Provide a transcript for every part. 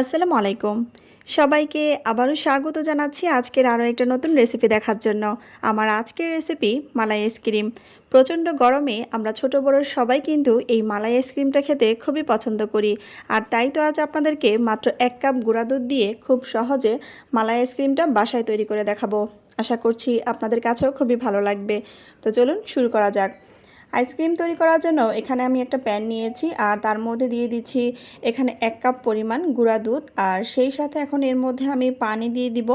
আসসালামু আলাইকুম। সবাইকে আবারও স্বাগত জানাচ্ছি আজকের আরও একটা নতুন রেসিপি দেখার জন্য। আমার আজকের রেসিপি মালাই আইসক্রিম প্রচণ্ড গরমে আমরা ছোট বড় সবাই কিন্তু এই মালাই আইসক্রিমটা খেতে খুবই পছন্দ করি। আর তাই তো আজ আপনাদেরকে মাত্র এক কাপ গুঁড়া দুধ দিয়ে খুব সহজে মালাই আইসক্রিমটা বাসায় তৈরি করে দেখাবো। আশা করছি আপনাদের কাছেও খুবই ভালো লাগবে। তো চলুন শুরু করা যাক। আইসক্রিম তৈরি করার জন্য এখানে আমি একটা প্যান নিয়েছি আর তার মধ্যে দিয়ে দিচ্ছি এখানে এক কাপ পরিমাণ গুঁড়া দুধ আর সেই সাথে এখন এর মধ্যে আমি পানি দিয়ে দিব।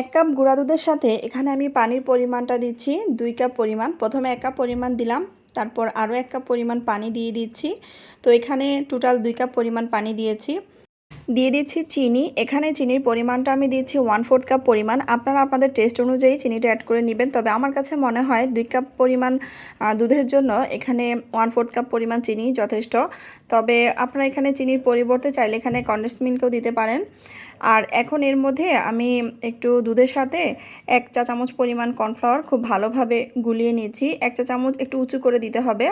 এক কাপ গুঁড়া দুধের সাথে এখানে আমি পানির পরিমাণটা দিচ্ছি, দুই কাপ পরিমাণ। প্রথমে এক কাপ পরিমাণ দিলাম, তারপর আরও এক কাপ পরিমাণ পানি দিয়ে দিচ্ছি। তো এখানে টোটাল দুই কাপ পরিমাণ পানি দিয়েছি। দিয়ে দিচ্ছি চিনি। এখানে চিনির পরিমাণটা আমি দিচ্ছি ওয়ান ফোর্থ কাপ পরিমাণ। আপনারা আপনাদের টেস্ট অনুযায়ী চিনিটা অ্যাড করে নেবেন। তবে আমার কাছে মনে হয় দুই কাপ পরিমাণ দুধের জন্য এখানে ওয়ান ফোর্থ কাপ পরিমাণ চিনি যথেষ্ট। তবে আপনারা এখানে চিনির পরিবর্তে চাইলে এখানে কন্ডেন্স মিল্কও দিতে পারেন। আর এখন এর মধ্যে আমি একটু দুধের সাথে এক চা চামচ পরিমাণ কর্নফ্লাওয়ার খুব ভালোভাবে গুলিয়ে নিয়েছি। এক চা চামচ একটু উঁচু করে দিতে হবে।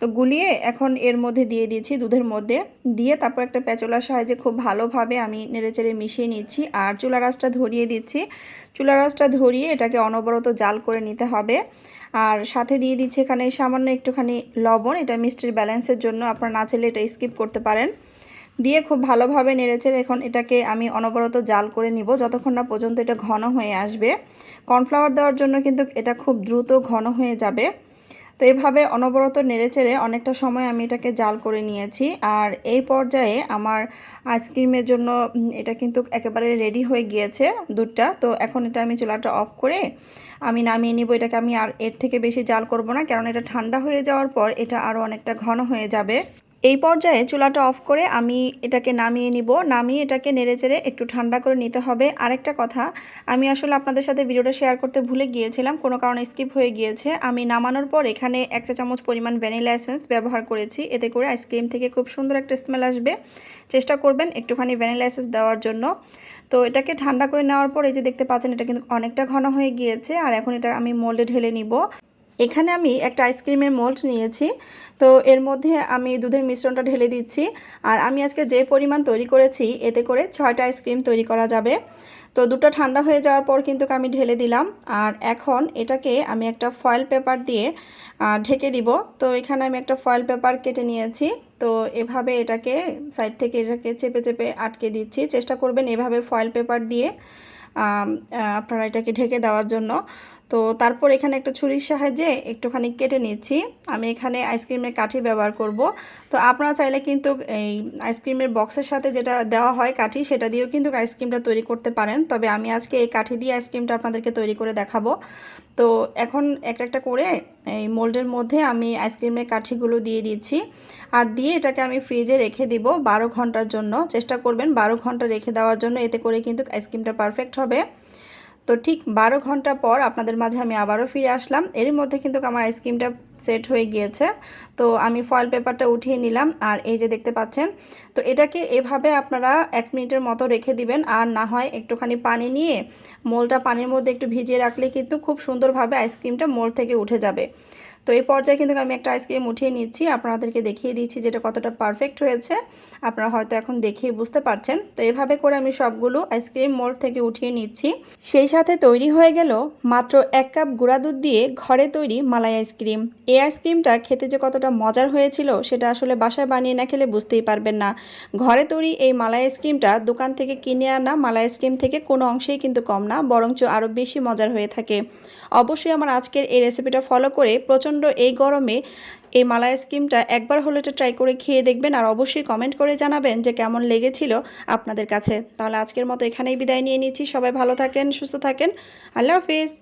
তো গুলিয়ে এখন এর মধ্যে দিয়ে দিয়েছি দুধের মধ্যে। দিয়ে তারপর একটা প্যাচলার সাহায্যে খুব ভালোভাবে আমি নেড়েচেড়ে মিশিয়ে নিচ্ছি আর চুলা রাসটা ধরিয়ে দিচ্ছি। চুলা রাসটা ধরিয়ে এটাকে অনবরত জাল করে নিতে হবে। আর সাথে দিয়ে দিচ্ছি এখানে সামান্য একটুখানি লবণ। এটা মিষ্টির ব্যালেন্সের জন্য আপনারা না চাইলে এটা স্কিপ করতে পারেন। দিয়ে খুব ভালোভাবে নেড়েচেড়ে এখন এটাকে আমি অনবরত জাল করে নিব। যতক্ষণ না পর্যন্ত এটা ঘন হয়ে আসবে, কর্নফ্লাওয়ার দেওয়ার জন্য কিন্তু এটা খুব দ্রুত ঘন হয়ে যাবে। তো এভাবে অনবরত নেড়েচেড়ে অনেকটা সময় আমি এটাকে জাল করে নিয়েছি। আর এই পর্যায়ে আমার আইসক্রিমের জন্য এটা কিন্তু একেবারে রেডি হয়ে গিয়েছে দুধটা। তো এখন এটা আমি চুলাটা অফ করে আমি নামিয়ে নিব। এটাকে আমি আর এর থেকে বেশি জাল করব না কারণ এটা ঠান্ডা হয়ে যাওয়ার পর এটা আরও অনেকটা ঘন হয়ে যাবে। এই পর্যায়ে চুলাটা অফ করে আমি এটাকে নামিয়ে নিব। নামিয়ে এটাকে নেড়েচেড়ে একটু ঠান্ডা করে নিতে হবে। আরেকটা কথা, আমি আসলে আপনাদের সাথে ভিডিওটা শেয়ার করতে ভুলে গিয়েছিলাম, কোনো কারণে স্কিপ হয়ে গিয়েছে। আমি নামানোর পর এখানে এক চা চামচ পরিমাণ ভ্যানিলা এসেন্স ব্যবহার করেছি। এতে করে আইসক্রিম থেকে খুব সুন্দর একটা স্মেল আসবে। চেষ্টা করবেন একটুখানি ভ্যানিলা এসেন্স দেওয়ার জন্য। তো এটাকে ঠান্ডা করে নেওয়ার পর এই যে দেখতে পাচ্ছেন, এটা কিন্তু অনেকটা ঘন হয়ে গিয়েছে। আর এখন এটা আমি মোল্ডে ঢেলে নিব। এখানে আমি একটা আইসক্রিমের মোল্ড নিয়েছি। তো এর মধ্যে আমি দুধের মিশ্রণটা ঢেলে দিচ্ছি। আর আমি আজকে যে পরিমাণ তৈরি করেছি, এতে করে ছয়টা আইসক্রিম তৈরি করা যাবে। তো দুটো ঠান্ডা হয়ে যাওয়ার পর কিন্তু আমি ঢেলে দিলাম। আর এখন এটাকে আমি একটা ফয়েল পেপার দিয়ে ঢেকে দিব। তো এখানে আমি একটা ফয়েল পেপার কেটে নিয়েছি। তো এভাবে এটাকে সাইড থেকে এটাকে চেপে চেপে আটকে দিচ্ছি। চেষ্টা করবেন এভাবে ফয়েল পেপার দিয়ে আপনারা এটাকে ঢেকে দেওয়ার জন্য। তো তারপর এখানে একটা ছুরির সাহায্যে একটুখানি কেটে নিচ্ছি। আমি এখানে আইসক্রিমের কাঠি ব্যবহার করব। তো আপনারা চাইলে কিন্তু এই আইসক্রিমের বক্সের সাথে যেটা দেওয়া হয় কাঠি, সেটা দিয়েও কিন্তু আইসক্রিমটা তৈরি করতে পারেন। তবে আমি আজকে এই কাঠি দিয়ে আইসক্রিমটা আপনাদেরকে তৈরি করে দেখাবো। তো এখন একটা একটা করে এই মোল্ডের মধ্যে আমি আইসক্রিমের কাঠিগুলো দিয়ে দিচ্ছি। আর দিয়ে এটাকে আমি ফ্রিজে রেখে দিব বারো ঘণ্টার জন্য। চেষ্টা করবেন বারো ঘণ্টা রেখে দেওয়ার জন্য। এতে করে কিন্তু আইসক্রিমটা পারফেক্ট হবে। তো ঠিক বারো ঘণ্টা পর আপনাদের মাঝে আমি আবারও ফিরে আসলাম। এর মধ্যে কিন্তু আমার আইসক্রিমটা সেট হয়ে গিয়েছে। তো আমি ফয়েল পেপারটা উঠিয়ে নিলাম আর এই যে দেখতে পাচ্ছেন, তো এটাকে এভাবে আপনারা এক মিনিটের মতো রেখে দিবেন আর না হয় একটুখানি পানি নিয়ে মোলটা পানির মধ্যে একটু ভিজিয়ে রাখলে কিন্তু খুব সুন্দরভাবে আইসক্রিমটা মোল থেকে উঠে যাবে। তো এই পর্যায়ে কিন্তু আমি একটা আইসক্রিম উঠিয়ে নিচ্ছি। আপনাদেরকে দেখিয়ে দিচ্ছি যেটা কতটা পারফেক্ট হয়েছে। আপনারা হয়তো এখন দেখিয়ে বুঝতে পারছেন। তো এভাবে করে আমি সবগুলো আইসক্রিম মোড় থেকে উঠিয়ে নিচ্ছি। সেই সাথে তৈরি হয়ে গেল মাত্র এক কাপ গুঁড়া দুধ দিয়ে ঘরে তৈরি মালাই আইসক্রিম এই আইসক্রিমটা খেতে যে কতটা মজার হয়েছিল সেটা আসলে বাসায় বানিয়ে না খেলে বুঝতেই পারবেন না। ঘরে তৈরি এই মালাই আইসক্রিমটা দোকান থেকে কিনে আনা মালাই আইসক্রিম থেকে কোনো অংশেই কিন্তু কম না, বরঞ্চ আরও বেশি মজার হয়ে থাকে। অবশ্যই আমার আজকের এই রেসিপিটা ফলো করে প্রচণ্ড এই গরমে এই মালাই স্কিমটা একবার হলে এটা ট্রাই করে খেয়ে দেখবেন আর অবশ্যই কমেন্ট করে জানাবেন যে কেমন লেগেছিল আপনাদের কাছে। তাহলে আজকের মতো এখানেই বিদায় নিয়ে নিচ্ছি। সবাই ভালো থাকেন, সুস্থ থাকেন। আল্লাহ হাফিজ।